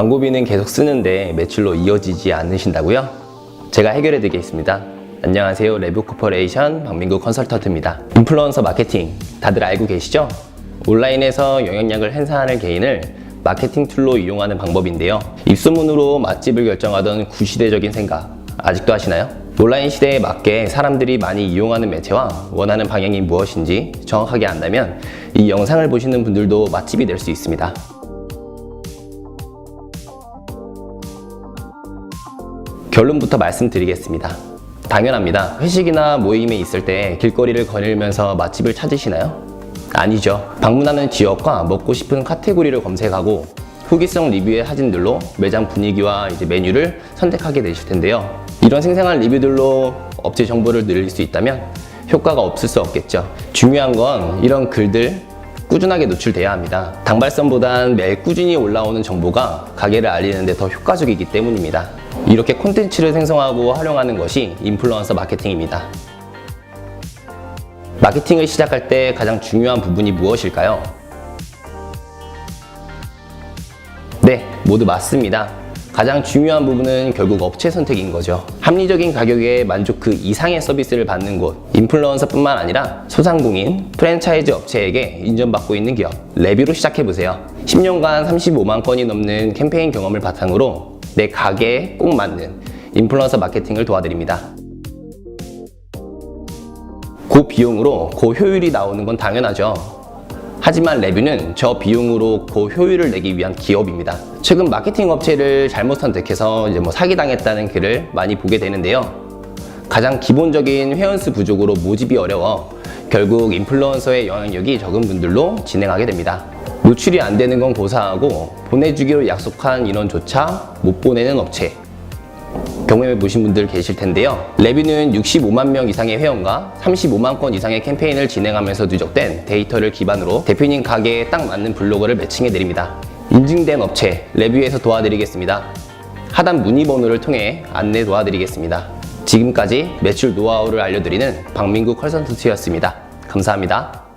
광고비는 계속 쓰는데 매출로 이어지지 않으신다고요? 제가 해결해 드리겠습니다. 안녕하세요. 레뷰 코퍼레이션 박민구 컨설턴트입니다. 인플루언서 마케팅 다들 알고 계시죠? 온라인에서 영향력을 행사하는 개인을 마케팅 툴로 이용하는 방법인데요. 입소문으로 맛집을 결정하던 구시대적인 생각 아직도 하시나요? 온라인 시대에 맞게 사람들이 많이 이용하는 매체와 원하는 방향이 무엇인지 정확하게 안다면 이 영상을 보시는 분들도 맛집이 될 수 있습니다. 결론부터 말씀드리겠습니다. 당연합니다. 회식이나 모임에 있을 때 길거리를 거닐면서 맛집을 찾으시나요? 아니죠. 방문하는 지역과 먹고 싶은 카테고리를 검색하고 후기성 리뷰의 사진들로 매장 분위기와 이제 메뉴를 선택하게 되실 텐데요. 이런 생생한 리뷰들로 업체 정보를 늘릴 수 있다면 효과가 없을 수 없겠죠. 중요한 건 이런 글들 꾸준하게 노출돼야 합니다. 당발성보단 매일 꾸준히 올라오는 정보가 가게를 알리는데 더 효과적이기 때문입니다. 이렇게 콘텐츠를 생성하고 활용하는 것이 인플루언서 마케팅입니다. 마케팅을 시작할 때 가장 중요한 부분이 무엇일까요? 네, 모두 맞습니다. 가장 중요한 부분은 결국 업체 선택인 거죠. 합리적인 가격에 만족 그 이상의 서비스를 받는 곳, 인플루언서뿐만 아니라 소상공인, 프랜차이즈 업체에게 인정받고 있는 기업, 레뷰로 시작해보세요. 10년간 35만 건이 넘는 캠페인 경험을 바탕으로 내 가게에 꼭 맞는 인플루언서 마케팅을 도와드립니다. 고비용으로 고효율이 나오는 건 당연하죠. 하지만 레뷰는 저 비용으로 고효율을 내기 위한 기업입니다. 최근 마케팅 업체를 잘못 선택해서 이제 뭐 사기당했다는 글을 많이 보게 되는데요. 가장 기본적인 회원수 부족으로 모집이 어려워 결국 인플루언서의 영향력이 적은 분들로 진행하게 됩니다. 노출이 안 되는 건 고사하고 보내주기로 약속한 인원조차 못 보내는 업체. 경험해 보신 분들 계실 텐데요. 레뷰는 65만 명 이상의 회원과 35만 건 이상의 캠페인을 진행하면서 누적된 데이터를 기반으로 대표님 가게에 딱 맞는 블로거를 매칭해 드립니다. 인증된 업체 레뷰에서 도와드리겠습니다. 하단 문의 번호를 통해 안내 도와드리겠습니다. 지금까지 매출 노하우를 알려드리는 박민구 컨설턴트였습니다. 감사합니다.